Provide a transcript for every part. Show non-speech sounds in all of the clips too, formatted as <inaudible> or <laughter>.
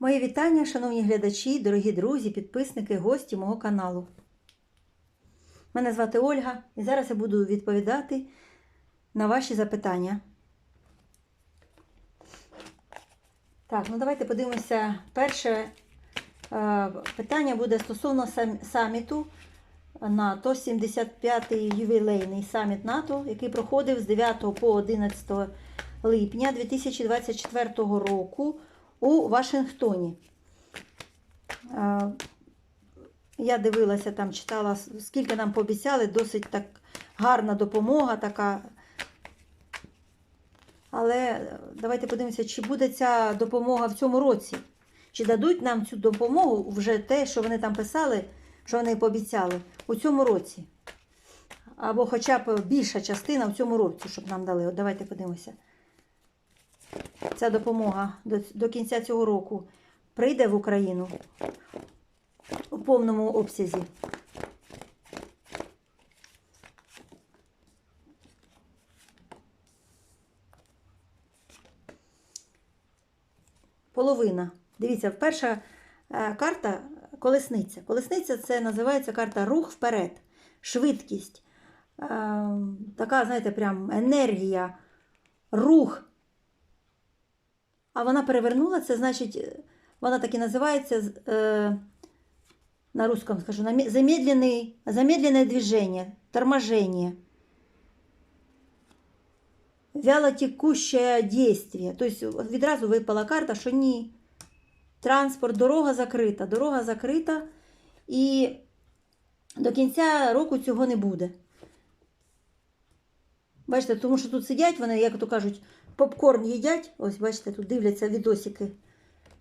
Мої вітання, шановні глядачі, дорогі друзі, підписники, гості мого каналу. Мене звати Ольга, і зараз я буду відповідати на ваші запитання. Так, ну давайте подивимося. Перше е, питання буде стосовно сам- саміту НАТО, 75-й ювілейний саміт НАТО, який проходив з 9 по 11 липня 2024 року у Вашингтоні. Е, Я дивилася там, читала, скільки нам пообіцяли, досить так гарна допомога така. Але давайте подивимося, чи буде ця допомога в цьому році. Чи дадуть нам цю допомогу вже те, що вони там писали, що вони пообіцяли у цьому році. Або хоча б більша частина в цьому році, щоб нам дали. От давайте подивимося. Ця допомога до, до кінця цього року прийде в Україну у повному обсязі. Половина. Дивіться, перша е, карта колесниця. Колесниця це називається карта рух вперед, швидкість. Е, Така, знаєте, прям енергія, рух. А вона перевернула, це значить, е, вона так і називається е, на русском скажу, замедленный, замедленное движение, торможение. Вялотекущее действие. Тобто відразу випала карта, що ні. Транспорт, дорога закрита, дорога закрита, і до кінця року цього не буде. Бачите, тому що тут сидять вони, як то кажуть, попкорн їдять. Ось, бачите, тут дивляться відосики.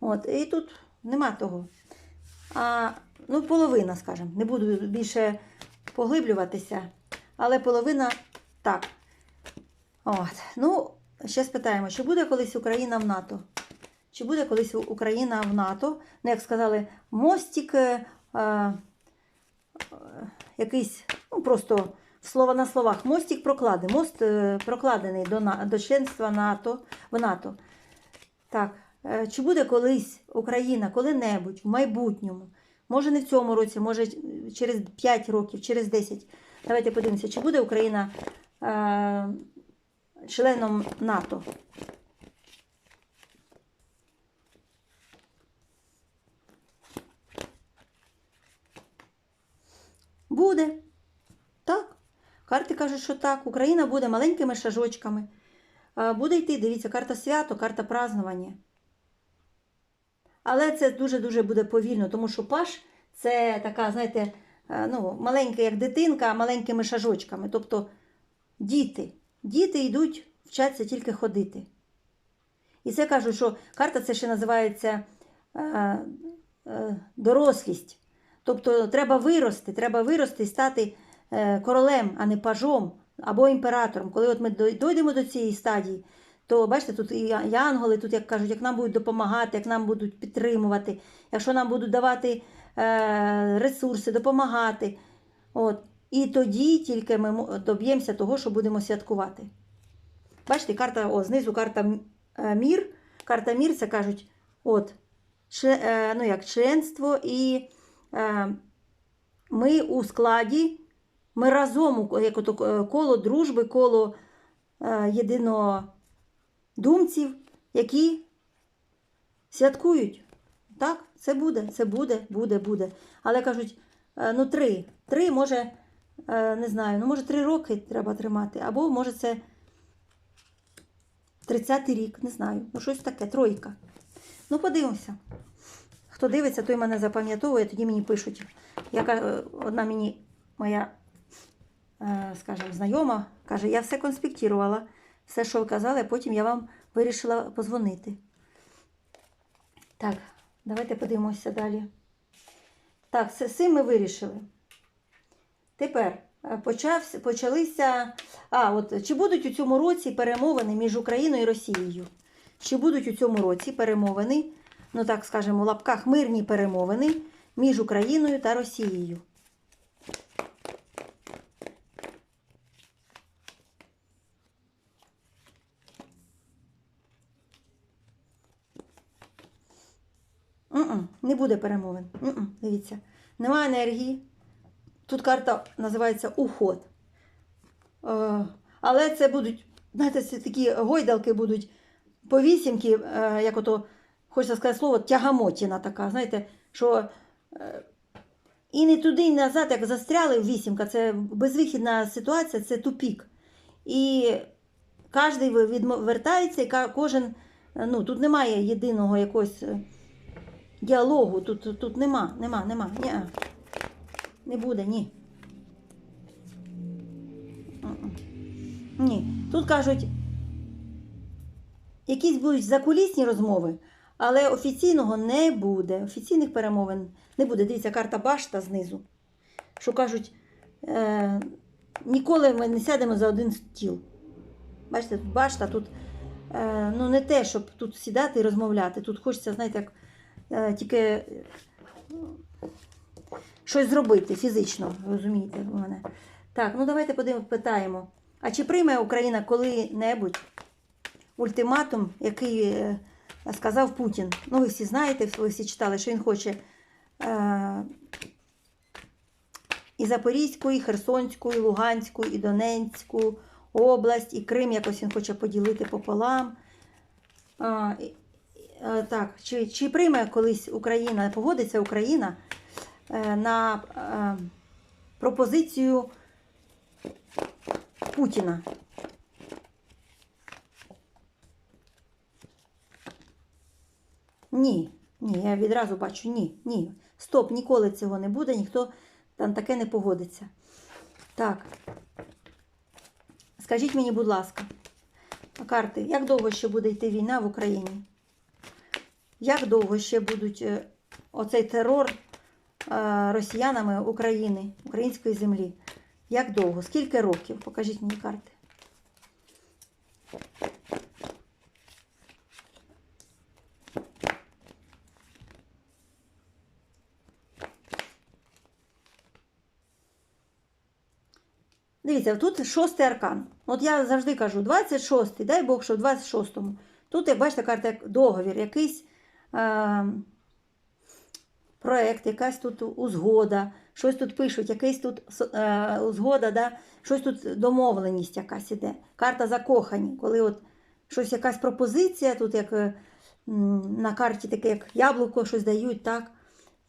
От, і тут нема того. А, ну, половина, скажімо. Не буду більше поглиблюватися, але половина так. От. Ну, ще спитаємо, чи буде колись Україна в НАТО? Чи буде колись Україна в НАТО? Ну, як сказали, мостик е, е, якийсь, ну просто слово на словах, мостик прокладений, мост е, прокладений до, до членства НАТО, в НАТО. Так, е, чи буде колись Україна коли-небудь в майбутньому? Може не в цьому році, може через 5 років, через 10. Давайте подивимося, чи буде Україна е, членом НАТО? Буде. Карти кажуть, що так. Україна буде маленькими шажочками. Буде йти, дивіться, карта свято, карта празднування. Але це дуже-дуже буде повільно, тому що паш це така, знаєте, е, ну, маленька, як дитинка, маленькими шажочками. Тобто діти. Діти йдуть, вчаться тільки ходити. І це кажуть, що карта це ще називається е, е, дорослість. Тобто треба вирости, треба вирости і стати королем, а не пажом або імператором. Коли от ми дойдемо до цієї стадії, то бачите, тут і янголи, тут як кажуть, як нам будуть допомагати, як нам будуть підтримувати, якщо нам будуть давати е, ресурси, допомагати. От. І тоді тільки ми доб'ємося того, що будемо святкувати. Бачите, карта, о, знизу карта е, мір. Карта мір це кажуть, от, е, ну як членство і е, ми у складі, ми разом, як ото е, коло дружби, коло е, єдинодумців, які святкують. Так, це буде, це буде, буде, буде. Але кажуть, е, ну три. Три, може, е, не знаю, ну може три роки треба тримати, або може це 30-й рік, не знаю. Ну, щось таке, тройка. Ну, подивимося. Хто дивиться, той мене запам'ятовує, тоді мені пишуть. Яка е, одна мені моя, скажімо, знайома каже, я все конспектувала, все, що ви казали, потім я вам вирішила позвонити. Так, давайте подивимося далі. Так, з цим ми вирішили. Тепер е, почався, почалися. А, от чи будуть у цьому році перемовини між Україною і Росією? Чи будуть у цьому році перемовини, ну так скажемо, в лапках мирні перемовини між Україною та Росією? Не буде перемовин. М-м, Дивіться, немає енергії. Тут карта називається уход. Е, але це будуть, знаєте, це такі гойдалки будуть по вісімки, е, як ото, хочеться сказати слово, тягамотіна така, знаєте, що е, і не туди, і назад, як застряли вісімка, це безвихідна ситуація, це тупік. І кожен відвертається, і кожен, ну, тут немає єдиного якогось е, діалогу, тут, тут, нема, нема, нема. Ні. Не буде, ні. Ні. Тут кажуть, якісь будуть закулісні розмови, але офіційного не буде. Офіційних перемовин не буде. Дивіться, карта башта знизу. Що кажуть, е, ніколи ми не сядемо за один стіл. Бачите, тут башта, тут е, ну, не те, щоб тут сідати і розмовляти. Тут хочеться, знаєте, як тільки е, щось зробити фізично, розумієте мене. Так, ну давайте подивимо, питаємо. А чи прийме Україна коли-небудь ультиматум, який е, сказав Путін? Ну, ви всі знаєте, ви всі читали, що він хоче е, і Запорізьку, і Херсонську, і Луганську, і Донецьку область, і Крим якось він хоче поділити пополам. А, е, так, чи, чи прийме колись Україна, погодиться Україна е, на е, пропозицію Путіна? Ні, ні, я відразу бачу, ні, ні. Стоп, ніколи цього не буде, ніхто там таке не погодиться. Так. Скажіть мені, будь ласка, карти, як довго ще буде йти війна в Україні? Як довго ще будуть е, оцей терор е, росіянами України, української землі? Як довго? Скільки років? Покажіть мені карти. Дивіться, тут шостий аркан. От я завжди кажу, 26-й, дай Бог, що в 26-му. Тут, як бачите, карта як договір, якийсь е, проект, якась тут узгода, щось тут пишуть, якийсь тут е, узгода, да? щось тут домовленість якась іде. Карта закохані, коли от щось якась пропозиція, тут як е, на карті таке, як яблуко, щось дають, так?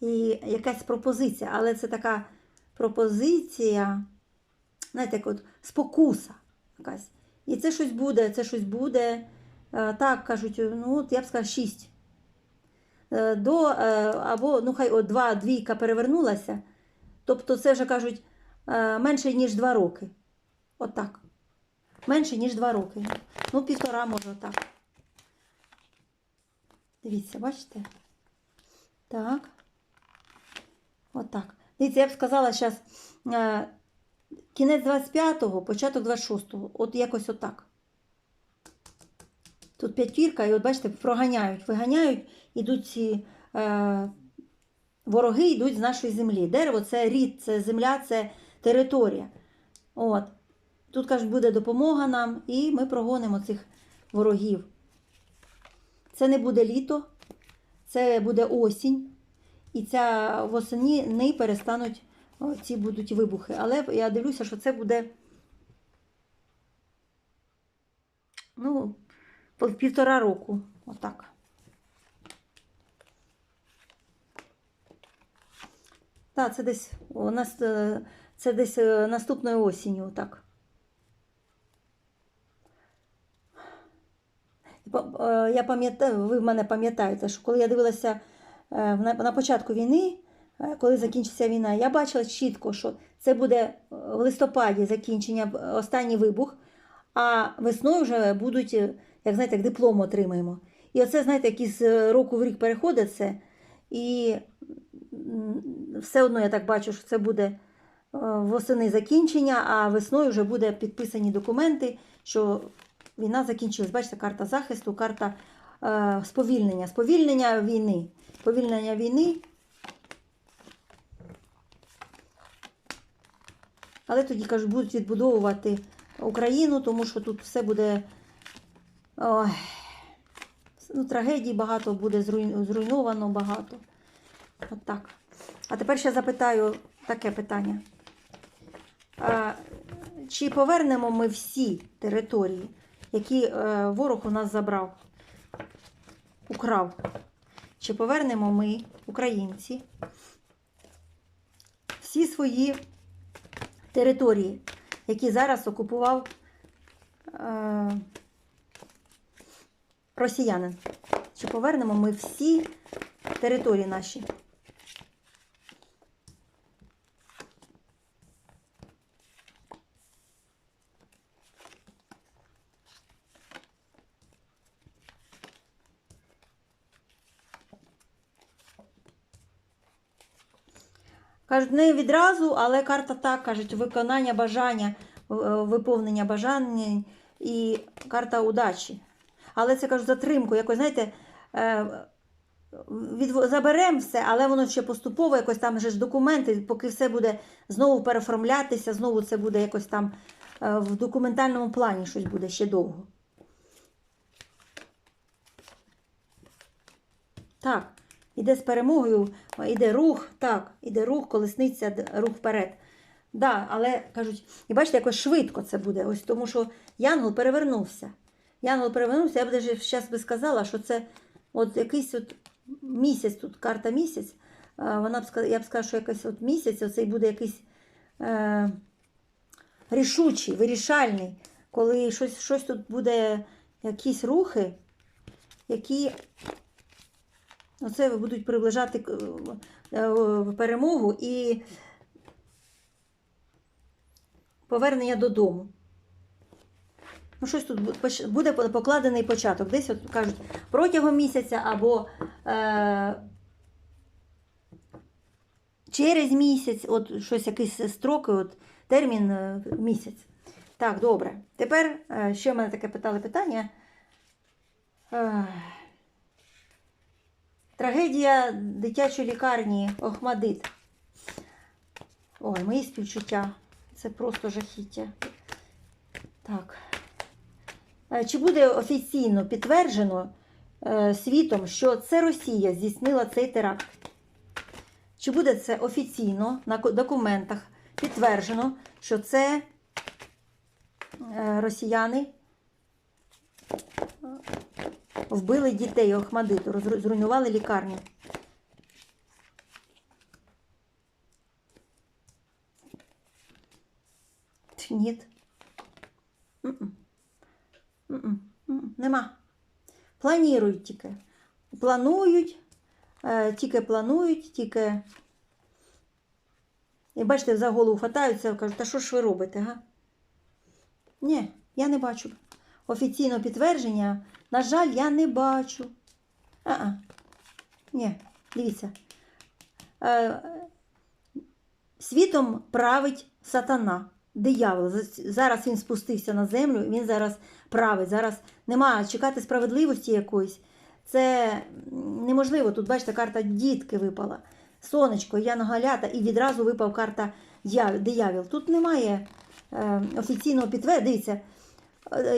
І якась пропозиція, але це така пропозиція знаєте, як от спокуса якась. І це щось буде, це щось буде. Так, кажуть, ну, от я б сказала, шість. Е, До, е, або, ну, хай от два, двійка перевернулася. Тобто, це вже кажуть е, менше, ніж два роки. Отак. Менше, ніж два роки. Ну, півтора, може, отак. Дивіться, бачите? Так. Отак. Дивіться, я б сказала зараз. Кінець 25-го, початок 26-го. От якось отак. Тут п'ятірка, і от бачите, проганяють, виганяють, ідуть ці е, вороги йдуть з нашої землі. Дерево це рід, це земля, це територія. От. Тут, кажуть, буде допомога нам, і ми прогонимо цих ворогів. Це не буде літо, це буде осінь. І ця восені не перестануть ці будуть вибухи. Але я дивлюся, що це буде ну, півтора року. Отак. Так, це десь у нас е, це десь е, наступною осінню, так. Е, Я пам'ятаю, ви мене пам'ятаєте, що коли я дивилася на початку війни, коли закінчиться війна, я бачила чітко, що це буде в листопаді закінчення, останній вибух, а весною вже будуть, як знаєте, як диплом отримаємо. І оце, знаєте, які з року в рік переходить. І все одно я так бачу, що це буде е, восени закінчення, а весною вже буде підписані документи, що війна закінчилась. Бачите, карта захисту, карта е, сповільнення, сповільнення війни. Сповільнення війни. Але тоді кажуть, будуть відбудовувати Україну, тому що тут все буде. Ой, ну, трагедій багато буде зруйновано багато. От так. А тепер ще запитаю таке питання. А, чи повернемо ми всі території, які е, ворог у нас забрав, украв? Чи повернемо ми, українці, всі свої території, які зараз окупував е, росіянин? Чи повернемо ми всі території наші? Кажуть, не відразу, але карта так, кажуть, виконання бажання, е, виповнення бажання і карта удачі. Але це кажуть, затримку, якось, знаєте, е, від, заберемо все, але воно ще поступово, якось там же ж документи, поки все буде знову переформлятися, знову це буде якось там е, в документальному плані щось буде ще довго. Так, іде з перемогою, іде рух, так, іде рух, колесниця, рух вперед. Да, але кажуть, і бачите, якось швидко це буде. Ось тому що Янгол перевернувся. Янгол перевернувся, я б даже зараз би сказала, що це от якийсь от місяць, тут карта місяць. Вона б сказала, я б сказала, що якийсь от місяць, оцей буде якийсь е, рішучий, вирішальний, коли щось, щось тут буде, якісь рухи, які Оце будуть приближати е, е, перемогу і повернення додому. Ну, щось тут буде покладений початок. Десь, от кажуть, протягом місяця або е, через місяць, от щось якісь строки, от термін е, місяць. Так, добре. Тепер е, ще в мене таке питали питання. Е, Трагедія дитячої лікарні Охмадит. Ой, мої співчуття. Це просто жахіття. Так. Е, Чи буде офіційно підтверджено е, світом, що це Росія здійснила цей теракт? Чи буде це офіційно на документах підтверджено, що це е, росіяни вбили дітей Охмадиту, розру- зруйнували лікарню. Ні. Нема. Планують тільки. Планують, е, тільки планують, тільки. І бачите, за голову хватаються, кажуть, та що ж ви робите, га? Ні, я не бачу. Офіційного підтвердження, на жаль, я не бачу. А-а. Ні, дивіться. Е, світом править сатана, диявол. Зараз він спустився на землю, він зараз править. Зараз немає чекати справедливості якоїсь. Це неможливо. Тут, бачите, карта дітки випала. Сонечко, Янголята, і відразу випав карта диявол. Тут немає е, офіційного підтвердження. Дивіться,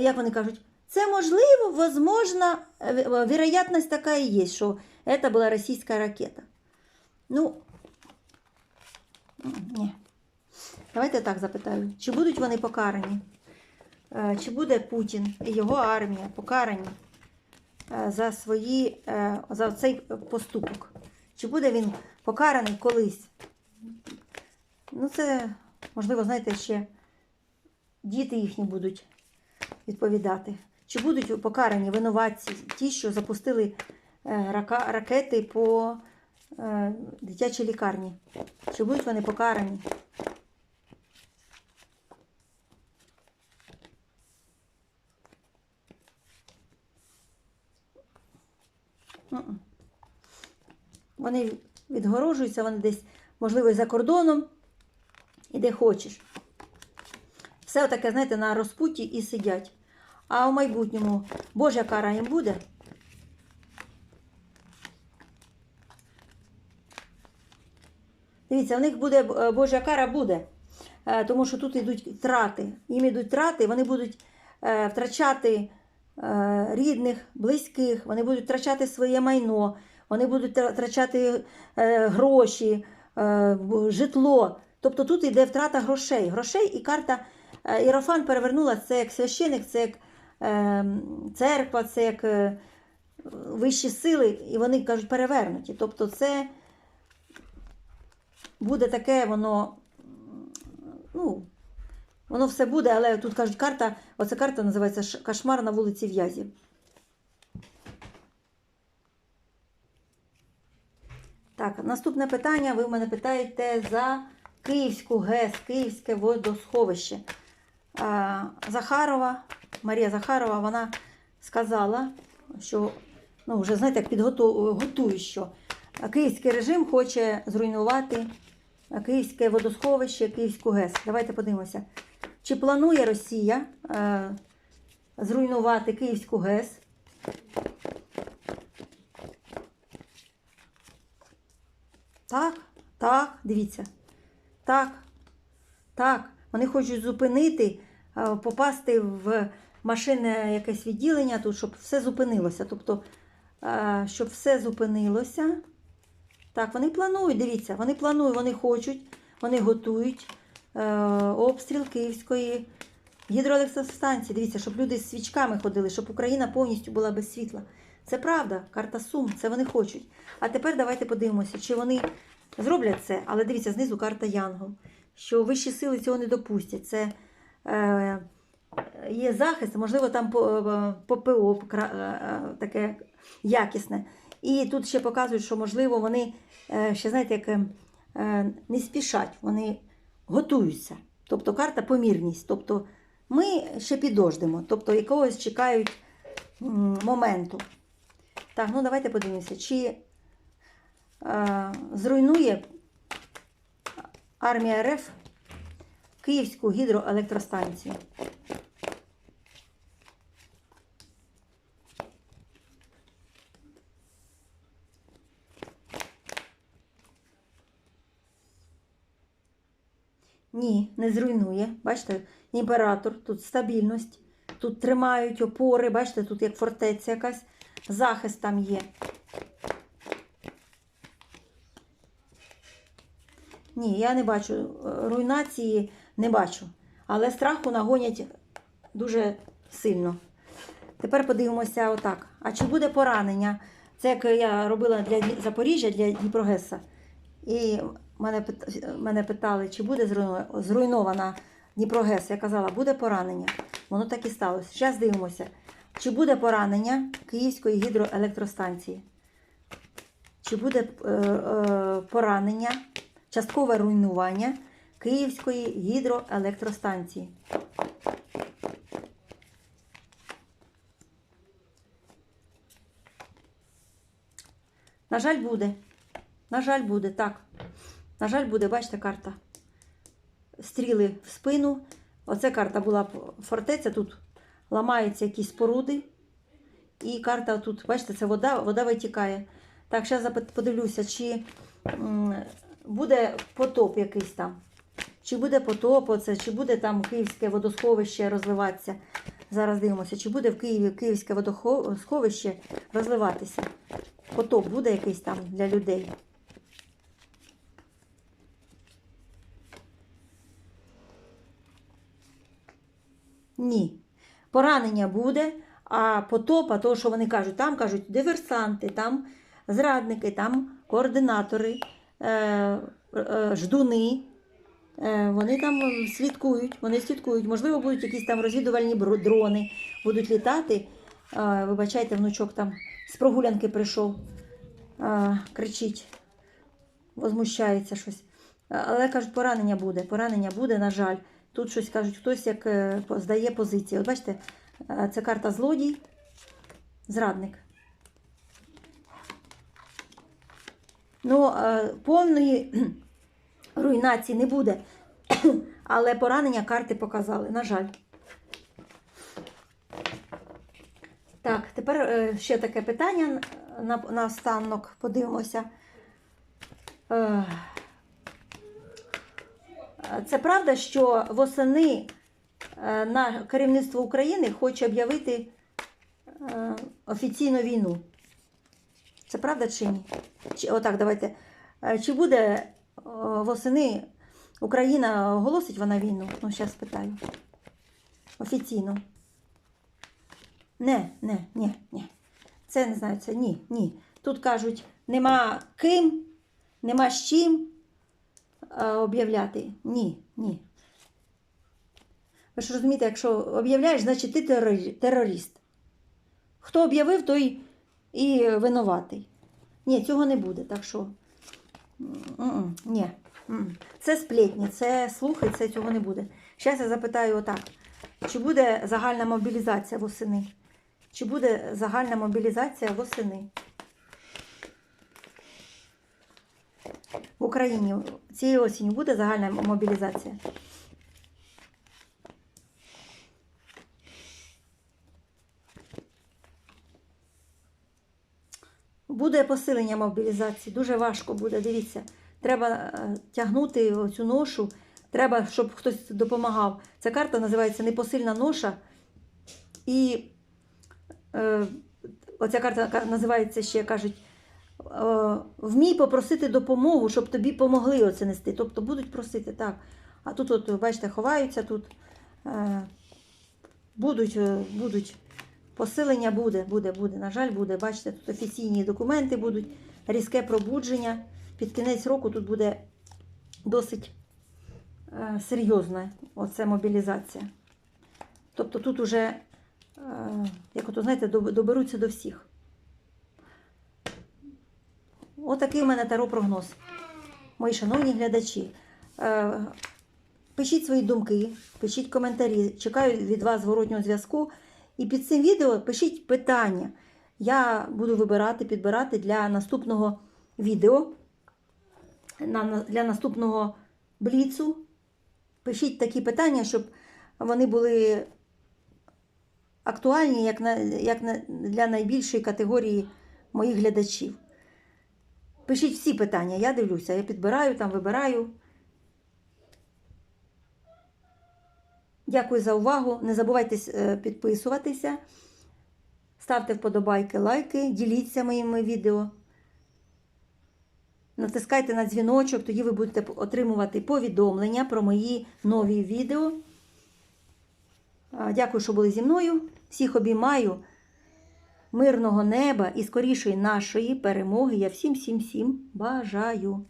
як вони кажуть, це можливо, возможно, е, е, вероятність така і є, що це була російська ракета. Ну, ні. Давайте так запитаю. Чи будуть вони покарані? Е, Чи буде Путін і його армія покарані е, за свої, е, за цей поступок? Чи буде він покараний колись? Ну, це, можливо, знаєте, ще діти їхні будуть відповідати. Чи будуть покарані винуватці, ті, що запустили е, ракети по е, дитячій лікарні? Чи будуть вони покарані? Вони відгорожуються, вони десь, можливо, за кордоном, і де хочеш. Все таке, знаєте, на розпуті і сидять. А в майбутньому Божа кара їм буде. Дивіться, в них буде е, Божа кара буде, Е, тому що тут йдуть втрати. Їм йдуть втрати, вони будуть е, втрачати рідних, близьких, вони будуть втрачати своє майно, вони будуть тра- втрачати гроші, житло. Тобто тут йде втрата грошей. Грошей і карта Іерофан перевернула це як священик, це як церква, це як е, вищі сили, і вони кажуть перевернуті. Тобто це буде таке, воно. Ну, воно все буде, але тут кажуть, карта, оця карта називається «Ш- Кошмар на вулиці В'язів. Так, наступне питання. Ви в мене питаєте за Київську ГЕС, Київське водосховище. Захарова, Марія Захарова, вона сказала, що ну, вже знаєте, як підготу- готують, що київський режим хоче зруйнувати Київське водосховище, Київську ГЕС. Давайте подивимося. Чи планує Росія е, зруйнувати Київську ГЕС? Так, так, дивіться. Так, так. Вони хочуть зупинити, попасти в машинне якесь відділення тут, щоб все зупинилося. Тобто, е, щоб все зупинилося. Так, вони планують, дивіться, вони планують, вони хочуть, вони готують е, обстріл Київської гідроелектростанції. Дивіться, щоб люди з свічками ходили, щоб Україна повністю була без світла. Це правда, карта Сум, це вони хочуть. А тепер давайте подивимося, чи вони зроблять це. Але дивіться, знизу карта Янгол, що вищі сили цього не допустять. Це е, є захист, можливо, там по, е, ППО е, е, таке якісне. І тут ще показують, що можливо вони е, ще знаєте, як е, е, не спішать, вони готуються. Тобто карта помірність. Тобто ми ще підождемо, тобто якогось чекають моменту. Так, ну давайте подивимося, чи е, зруйнує армія РФ Київську гідроелектростанцію. Ні, не зруйнує. Бачите, імператор, тут стабільність, тут тримають опори, бачите, тут як фортеця якась, захист там є. Ні, я не бачу е, руйнації, не бачу. Але страху нагонять дуже сильно. Тепер подивимося отак. А чи буде поранення? Це як я робила для Запоріжжя, для Дніпрогеса. І мене, мене питали, чи буде зруйно- зруйнована Дніпрогес. Я казала, буде поранення. Воно так і сталося. Зараз дивимося, чи буде поранення Київської гідроелектростанції. Чи буде е, е, поранення, часткове руйнування Київської гідроелектростанції. На жаль, буде. На жаль, буде, так. На жаль, буде, бачите, карта. Стріли в спину. Оце карта була фортеця, тут ламаються якісь споруди. І карта тут, бачите, це вода, вода витікає. Так, зараз подивлюся, чи буде потоп якийсь там. Чи буде потоп, чи буде там київське водосховище розливатися. Зараз дивимося, чи буде в Києві київське водосховище розливатися. Потоп буде якийсь там для людей. Ні. Поранення буде, а потопа, то, що вони кажуть, там кажуть диверсанти, там зрадники, там координатори, е, е, ждуни. Е, вони там слідкують, вони слідкують. Можливо, будуть якісь там розвідувальні дрони, будуть літати. Е, вибачайте, внучок там з прогулянки прийшов, е, кричить, возмущається щось. Е, Але кажуть, поранення буде. Поранення буде, на жаль. Тут щось кажуть, хтось як е, здає позиції. От бачите, е, це карта злодій, зрадник. Ну, е, руйнації не буде. <coughs> Але поранення карти показали, на жаль. Так, тепер е, ще таке питання на, останок. Подивимося. Е, Це правда, що восени е, на керівництво України хоче об'явити офіційну війну. Це правда чи ні? Отак, давайте. Чи буде восени Україна оголосить вона війну? Ну, зараз питаю. Офіційно. Не, не, ні, ні. Це не знаю, це ні, ні. Тут кажуть, нема ким, нема з чим е, об'являти. Ні, ні. Ви ж розумієте, якщо об'являєш, значить ти терорист. Хто об'явив, той і винуватий. Ні, цього не буде. Так що. Ні. Це сплетні, це слухи, це цього не буде. Зараз я запитаю отак. Чи буде загальна мобілізація восени? Чи буде загальна мобілізація восени? В Україні цієї осінь буде загальна мобілізація? Буде посилення мобілізації, дуже важко буде. Дивіться, треба е, тягнути цю ношу, треба, щоб хтось допомагав. Ця карта називається Непосильна ноша. І е, оця карта називається ще кажуть. Вмій попросити допомогу, щоб тобі помогли оце нести. Тобто будуть просити так. А тут, от, бачите, ховаються тут. Е, будуть, е, будуть. Посилення буде, буде, буде. На жаль, буде. Бачите, тут офіційні документи будуть, різке пробудження. Під кінець року тут буде досить е, серйозна оце мобілізація. Тобто тут уже, е, як ото, знаєте, доберуться до всіх. Отакий у мене таро прогноз. Мої шановні глядачі. Е, Пишіть свої думки, пишіть коментарі. Чекаю від вас зворотнього зв'язку. І під цим відео пишіть питання. Я буду вибирати, підбирати для наступного відео, для наступного бліцу. Пишіть такі питання, щоб вони були актуальні як, на, як на, для найбільшої категорії моїх глядачів. Пишіть всі питання, я дивлюся, я підбираю, там вибираю. Дякую за увагу. Не забувайте е, підписуватися, ставте вподобайки, лайки, діліться моїми відео. Натискайте на дзвіночок, тоді ви будете отримувати повідомлення про мої нові відео. Дякую, що були зі мною. Всіх обіймаю. Мирного неба і скорішої нашої перемоги. Я всім всім всім бажаю.